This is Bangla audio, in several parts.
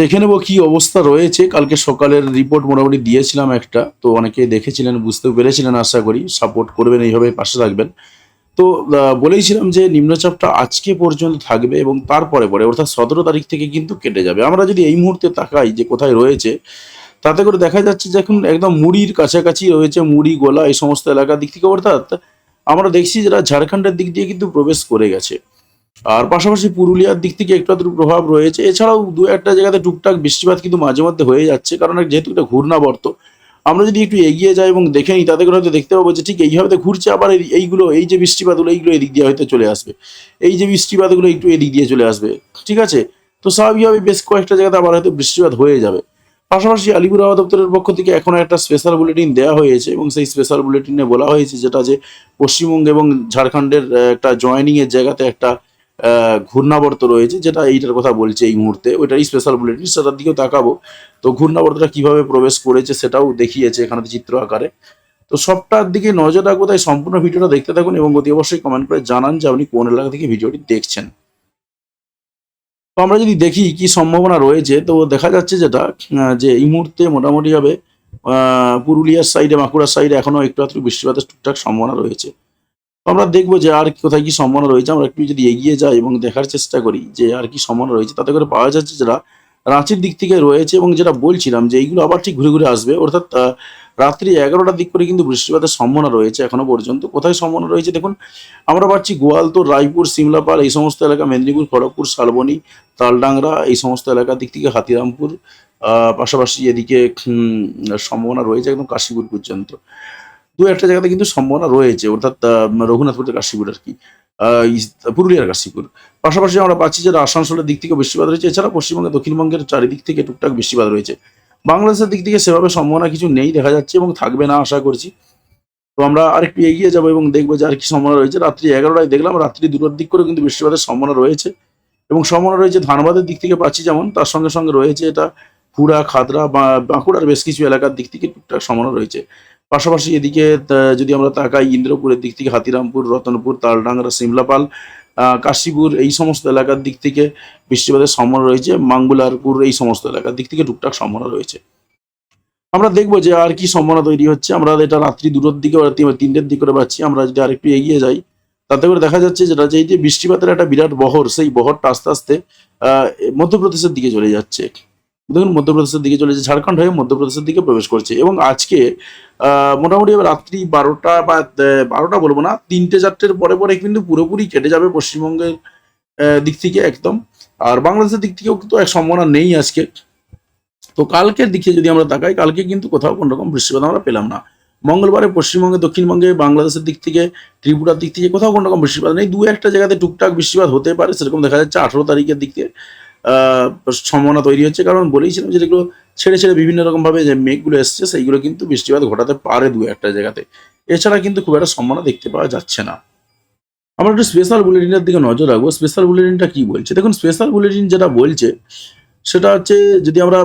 দেখে নেব কি অবস্থা রয়েছে। কালকে সকালের রিপোর্ট মোটামুটি দিয়েছিলাম একটা। তো অনেকে দেখেছিলেন বুঝতে পেরেছিলেন, আশা করি। সাপোর্ট করবেন এইভাবে পাশে থাকবেন। তো বলেইছিলাম যে নিম্নচাপটা আজকে পর্যন্ত থাকবে এবং তারপরে পরে, অর্থাৎ সতেরো তারিখ থেকে কিন্তু কেটে যাবে। আমরা যদি এই মুহূর্তে তাকাই যে কোথায় রয়েছে, তাতে করে দেখা যাচ্ছে যে এখন একদম মুড়ির কাছাকাছি রয়েছে, মুড়ি, গোলা, এই সমস্ত এলাকার দিক থেকে, অর্থাৎ আমরা দেখছি যারা ঝাড়খণ্ডের দিক দিয়ে কিন্তু প্রবেশ করে গেছে। আর পাশাপাশি পুরুলিয়ার দিক থেকে একটু আধটু প্রভাব রয়েছে। এছাড়াও দু একটা জায়গাতে টুকটাক বৃষ্টিপাত কিন্তু মাঝে মধ্যে হয়ে যাচ্ছে, কারণ যেহেতু এটা ঘূর্ণাবর্ত, আমরা যদি একটু এগিয়ে যাই এবং দেখে নিই, তাতে করে হয়তো দেখতে পাবো যে ঠিক এইভাবে তো ঘুরছে, আবার এই- এইগুলো, এই যে বৃষ্টিপাতগুলো, এইগুলো এদিক দিয়ে হয়তো চলে আসবে। এই যে বৃষ্টিপাতগুলো একটু এদিক দিয়ে চলে আসবে, ঠিক আছে? তো স্বাভাবিকভাবে বেশ কয়েকটা জায়গাতে আবার হয়তো বৃষ্টিপাত হয়ে যাবে। পাশাপাশি আলিপুর আবহাওয়া দপ্তরের পক্ষ থেকে এখনও একটা স্পেশাল বুলেটিন দেওয়া হয়েছে এবং সেই স্পেশাল বুলেটিনে বলা হয়েছে যেটা যে পশ্চিমবঙ্গ এবং ঝাড়খণ্ডের একটা জয়েনিং এর জায়গাতে একটা ঘূর্ণাবর্ত রয়েছে, যেটা এইটার কথা বলছে এই মুহূর্তে। ওইটারই স্পেশাল বুলেটিন সেটার দিকেও তাকাবো। তো ঘূর্ণাবর্তটা কীভাবে প্রবেশ করেছে সেটাও দেখিয়েছে এখানে চিত্র আকারে। তো সবটার দিকে নজর রাখব, তাই সম্পূর্ণ ভিডিওটা দেখতে থাকুন এবং অতি অবশ্যই কমেন্ট করে জানান যে আপনি কোন এলাকা থেকে ভিডিওটি দেখছেন। তো আমরা যদি দেখি কি সম্ভাবনা রয়েছে, তো দেখা যাচ্ছে যেটা যে এই মুহূর্তে মোটামুটি হবে পুরুলিয়ার সাইডে বাঁকুড়ার সাইডে এখনও একটু আধটু বৃষ্টিপাতের টুকটাক সম্ভাবনা রয়েছে। আমরা দেখব যে আর কোথায় কি সম্ভাবনা রয়েছে। আমরা একটু যদি এগিয়ে যাই এবং দেখার চেষ্টা করি যে আর কি সম্ভাবনা রয়েছে, তাতে করে পাওয়া যাচ্ছে যেটা রাঁচির দিক থেকে রয়েছে এবং যেটা বলছিলাম যে এইগুলো আবার ঠিক ঘুরে ঘুরে আসবে। অর্থাৎ রাত্রি এগারোটার দিক করে কিন্তু বৃষ্টিপাতের সম্ভাবনা রয়েছে এখনও পর্যন্ত। কোথায় সম্ভাবনা রয়েছে? দেখুন, আমরা পাচ্ছি গোয়ালতোর, রায়পুর সিমলাপাল এই সমস্ত এলাকা, মেদিনীপুর, খড়গপুর, শালবনী, তালডাংরা, এই সমস্ত এলাকার দিক থেকে হাতিরামপুর পাশাপাশি এদিকে সম্ভাবনা রয়েছে একদম কাশীপুর পর্যন্ত। দু একটা জায়গাতে কিন্তু সম্ভাবনা রয়েছে, অর্থাৎ রঘুনাথপুরের কাশীপুর আর কি পুরুলিয়ার কাশীপুর। পাশাপাশি আমরা পাচ্ছি যে আসানসোলের দিক থেকে বৃষ্টিপাত রয়েছে এছাড়া পশ্চিমবঙ্গে দক্ষিণবঙ্গের চারিদিক থেকে টুকটাক বৃষ্টিপাত রয়েছে। বাংলাদেশের দিক থেকে সেভাবে সম্ভাবনা কিছু নেই, দেখা যাচ্ছে এবং থাকবে না আশা করছি। তো আমরা আরেকটু এগিয়ে যাব এবং দেখব যে আর কি সম্ভাবনা রয়েছে। রাত্রি এগারোটায় দেখলাম, রাত্রি দুটোর দিক করে কিন্তু বৃষ্টিপাতের সম্ভাবনা রয়েছে। এবং সম্ভাবনা রয়েছে ধানবাদের দিক থেকে পাচ্ছি যেমন, তার সঙ্গে সঙ্গে রয়েছে এটা হুড়া খাদরা বা বাঁকুড়ার বেশ কিছু এলাকার দিক থেকে টুকটাক সম্ভাবনা রয়েছে। পাশাপাশি এদিকে যদি আমরা তাকাই ইন্দ্রপুরের দিক থেকে, হাতিরামপুর, রতনপুর তালডাংরা সিমলাপাল কাশীপুর, এই সমস্ত এলাকার দিক থেকে বৃষ্টিপাতের সম্ভাবনা রয়েছে। মাঙ্গুলারপুর, এই সমস্ত এলাকার দিক থেকে টুকটাক সম্ভাবনা রয়েছে। আমরা দেখব যে আর কি সম্ভাবনা তৈরি হচ্ছে। আমরা এটা রাত্রি দুটোর দিকে তিনটের দিক করে পাচ্ছি আমরা যদি আরেকটু এগিয়ে যাই, তাতে করে দেখা যাচ্ছে যেটা, যে যে বৃষ্টিপাতের একটা বিরাট বহর, সেই বহরটা আস্তে আস্তে মধ্যপ্রদেশের দিকে চলে যাচ্ছে। দেখুন মধ্যপ্রদেশের দিকে চলেছে ঝাড়খণ্ড হয়ে মধ্যপ্রদেশের দিকে প্রবেশ করছে এবং আজকে মোটামুটি রাত্রি বারোটা বা বারোটা বলব না তিনটে চারটের পরে পরে কিন্তু পুরোপুরি কেটে যাবে পশ্চিমবঙ্গের দিক থেকে একদম। আর বাংলাদেশের দিক থেকেও কিন্তু এক সম্ভাবনা নেই আজকে। তো কালকের দিকে যদি আমরা তাকাই কালকে কিন্তু কোথাও কোনো রকম বৃষ্টিপাত আমরা পেলাম না। মঙ্গলবারে পশ্চিমবঙ্গে দক্ষিণবঙ্গে বাংলাদেশের দিক থেকে ত্রিপুরার দিক থেকে কোথাও কোনো রকম বৃষ্টিপাত নেই। দু একটা জায়গাতে টুকটাক বৃষ্টিপাত হতে পারে সেরকম দেখা যাচ্ছে আঠেরো তারিখের দিকে আহ, সম্ভাবনা তৈরি হচ্ছে। কারণ বলেইছিলাম যে যেগুলো ছেড়ে ছেড়ে বিভিন্ন রকমভাবে যে মেঘগুলো এসছে, সেইগুলো কিন্তু বৃষ্টিপাত ঘটাতে পারে দু একটা জায়গাতে। এছাড়া কিন্তু খুব একটা সম্ভাবনা দেখতে পাওয়া যাচ্ছে না। আমরা একটু স্পেশাল বুলেটিনের দিকে নজর রাখব। স্পেশাল বুলেটিনটা কি বলছে? দেখুন স্পেশাল বুলেটিন যেটা বলছে, সেটা হচ্ছে যদি আমরা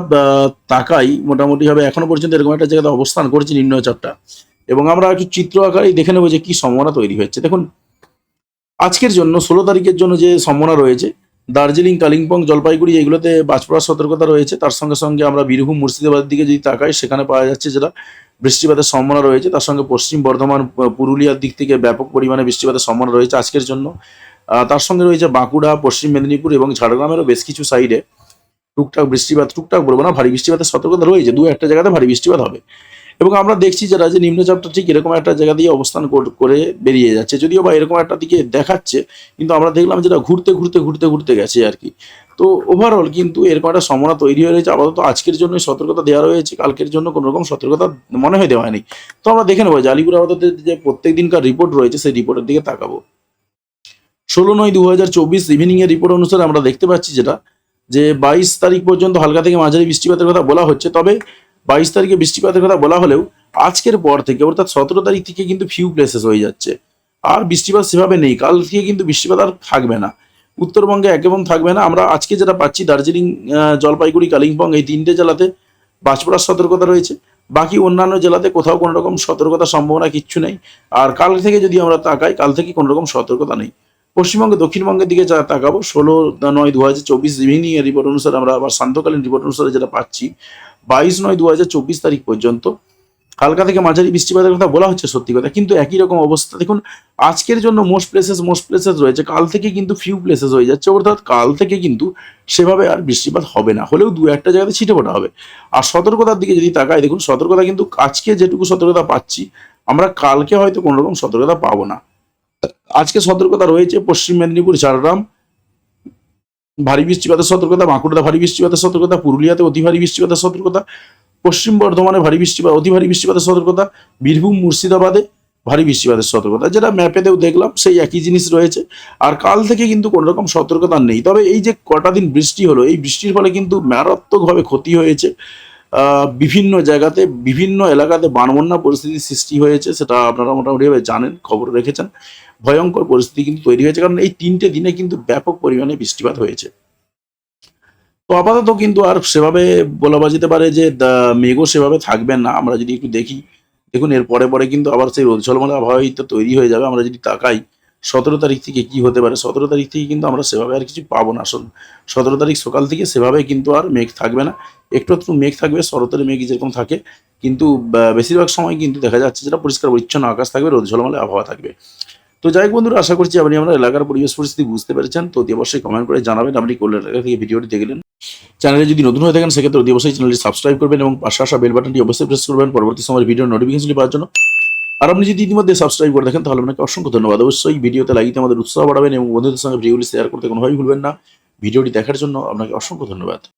তাকাই মোটামুটি ভাবে এখনও পর্যন্ত এরকম একটা জায়গাতে অবস্থান করছে নিম্নচাপটা। এবং আমরা একটু চিত্র আকারেই দেখে নেব যে কি সম্ভাবনা তৈরি হচ্ছে। দেখুন, আজকের জন্য, ষোলো তারিখের জন্য যে সম্ভাবনা রয়েছে দার্জিলিং, কালিম্পং, জলপাইগুড়ি এগুলোতে বাজ পড়ার সতর্কতা রয়েছে। তার সঙ্গে সঙ্গে আমরা বীরভূম, মুর্শিদাবাদের দিকে যদি তাকাই, সেখানে পাওয়া যাচ্ছে যেটা বৃষ্টিপাতের সম্ভাবনা রয়েছে। তার সঙ্গে পশ্চিম বর্ধমান পুরুলিয়ার দিক থেকে ব্যাপক পরিমাণে বৃষ্টিপাতের সম্ভাবনা রয়েছে আজকের জন্য। তার সঙ্গে রয়েছে বাঁকুড়া, পশ্চিম মেদিনীপুর এবং ঝাড়গ্রামেরও বেশ কিছু সাইডে টুকটাক বৃষ্টিপাত, টুকটাক বলব না, ভারী বৃষ্টিপাতের সতর্কতা রয়েছে। দু একটা জায়গাতে ভারী বৃষ্টিপাত হবে। এবং আমরা দেখছি যেটা যে নিম্নচাপটা ঠিক এরকম একটা জায়গা দিয়ে অবস্থান করে বেরিয়ে যাচ্ছে। যদিও বা এরকম একটা দিকে দেখাচ্ছে, কিন্তু আমরা দেখলাম যেটা ঘুরতে ঘুরতে ঘুরতে ঘুরতে গেছে আর কি। তো ওভারঅল কিন্তু এরকম একটা সম্ভাবনা তৈরি হয়ে রয়েছে। আপাতত আজকের জন্য সতর্কতা দেওয়া রয়েছে। কালকের জন্য কোনো রকম সতর্কতা মনে হয় দেওয়া হয়নি। তো আমরা দেখে নেব যে আলিপুর আপাতত যে প্রত্যেক দিনকার রিপোর্ট রয়েছে, সেই রিপোর্টের দিকে তাকাবো। ষোলো নয় দু হাজার চব্বিশ ইভিনিং এর রিপোর্ট অনুসারে আমরা দেখতে পাচ্ছি যেটা, যে বাইশ তারিখ পর্যন্ত হালকা থেকে মাঝারি বৃষ্টিপাতের কথা বলা হচ্ছে। তবে বাইশ তারিখে বৃষ্টিপাতের কথা বলা হলেও আজকের পর থেকে অর্থাৎ সতেরো তারিখ থেকে কিন্তু ফিউ প্লেসেস হয়ে যাচ্ছে। আর বৃষ্টিপাত সেভাবে নেই, কাল থেকে কিন্তু বৃষ্টিপাত আর থাকবে না। উত্তরবঙ্গে একেবারে থাকবে না। আমরা আজকে যেটা পাচ্ছি, দার্জিলিং জলপাইগুড়ি, কালিম্পং এই তিনটে জেলাতে বাজপড়ার সতর্কতা রয়েছে। বাকি অন্যান্য জেলাতে কোথাও কোনো রকম সতর্কতার সম্ভাবনা কিচ্ছু নেই। আর কাল থেকে যদি আমরা তাকাই, কাল থেকে কোনো রকম সতর্কতা নেই। পশ্চিমবঙ্গে, দক্ষিণবঙ্গের দিকে যা তাকাবো, ষোলো নয় দু হাজার চব্বিশ ইভিনিং রিপোর্ট অনুসারে আমরা আবার শান্তকালীন রিপোর্ট অনুসারে যেটা পাচ্ছি বাইশ নয় দু তারিখ পর্যন্ত হালকা থেকে মাঝারি বৃষ্টিপাতের কথা বলা হচ্ছে সত্যি কথা। কিন্তু একই রকম অবস্থা। দেখুন, আজকের জন্য মোস্ট প্লেসেস মোস্ট প্লেসেস রয়েছে। কাল থেকে কিন্তু ফিউ প্লেসেস হয়ে যাচ্ছে। অর্থাৎ কাল থেকে কিন্তু সেভাবে আর বৃষ্টিপাত হবে না। হলেও দু একটা জায়গাতে ছিটে ফোটা হবে। আর সতর্কতার দিকে যদি তাকাই, দেখুন, সতর্কতা কিন্তু আজকে যেটুকু সতর্কতা পাচ্ছি, আমরা কালকে হয়তো কোনোরকম সতর্কতা পাবো না। আজকে সতর্কতা রয়েছে পশ্চিম মেদিনীপুর, ঝাড়গ্রাম ভারী বৃষ্টিপাতের সতর্কতা, বাঁকুড়াতে ভারী বৃষ্টিপাতের সতর্কতা, পুরুলিয়াতে অতি ভারী বৃষ্টিপাতের সতর্কতা, পশ্চিম বর্ধমানে ভারী বৃষ্টিপাত, অতি ভারী বৃষ্টিপাতের সতর্কতা, বীরভূম, মুর্শিদাবাদে ভারী বৃষ্টিপাতের সতর্কতা। যেটা ম্যাপেতেও দেখলাম, সেই একই জিনিস রয়েছে। আর কাল থেকে কিন্তু কোনো রকম সতর্কতা নেই। তবে এই যে কটা দিন বৃষ্টি হলো, এই বৃষ্টির ফলে কিন্তু মারাত্মকভাবে ক্ষতি হয়েছে। বিভিন্ন জায়গাতে, বিভিন্ন এলাকাতে বানবন্যা পরিস্থিতির সৃষ্টি হয়েছে, সেটা আপনারা মোটামুটিভাবে জানেন, খবর রেখেছেন। ভয়ঙ্কর পরিস্থিতি কিন্তু তৈরি হয়েছে, কারণ এই তিনটে দিনে কিন্তু ব্যাপক পরিমাণে বৃষ্টিপাত হয়েছে। তো আপাতত কিন্তু আর সেভাবে বলা যেতে পারে যে মেঘও সেভাবে থাকবেন না। আমরা যদি একটু দেখি, দেখুন এর পরে পরে কিন্তু আবার সেই রোদ ঝলমলে আবহাওয়াই তো তৈরি হয়ে যাবে, আমরা যদি তাকাই সতেরো তারিখ থেকে কি হতে পারে? সতেরো তারিখ থেকে কিন্তু আমরা সেভাবে আর কিছু পাবো না। আসলে সতেরো তারিখ সকাল থেকে সেভাবে কিন্তু আর মেঘ থাকবে না। একটু একটু মেঘ থাকবে, শরতের মেঘ যেরকম থাকে। কিন্তু বেশিরভাগ সময় কিন্তু দেখা যাচ্ছে যেটা পরিষ্কার পরিচ্ছন্ন আকাশ থাকবে, রোদ ঝলমলে আবহাওয়া থাকবে। তো যাই হোক বন্ধুরা, আশা করছি আপনি আমরা এলাকার পরিবেশ পরিস্থিতি বুঝতে পেরেছেন। তো অতি অবশ্যই কমেন্ট করে জানাবেন আপনি এলাকা থেকে ভিডিওটি দেখলেন। চ্যানেলে যদি নতুন হয়ে থাকেন, সেক্ষেত্রে অতি অবশ্যই চ্যানেলটি সাবস্ক্রাইব করবেন এবং পাশে আসা বেল বাটনটি অবশ্যই প্রেস করবেন। পরবর্তী সময়ের ভিডিও নোটিফিকেশন পাওয়ার জন্য আর আপনি যদি ইতিমধ্যে সাবস্ক্রাইব করে দেখেন, তাহলে আপনাকে অসংখ্য ধন্যবাদ। অবশ্যই ভিডিওতে লাগিয়ে আমাদের উৎসাহ বাড়াবেন এবং বন্ধুদের সঙ্গে ভিডিওগুলি শেয়ার করতে কোনোভাবেই ভুলবেন না। ভিডিওটি দেখার জন্য আপনাকে অসংখ্য ধন্যবাদ।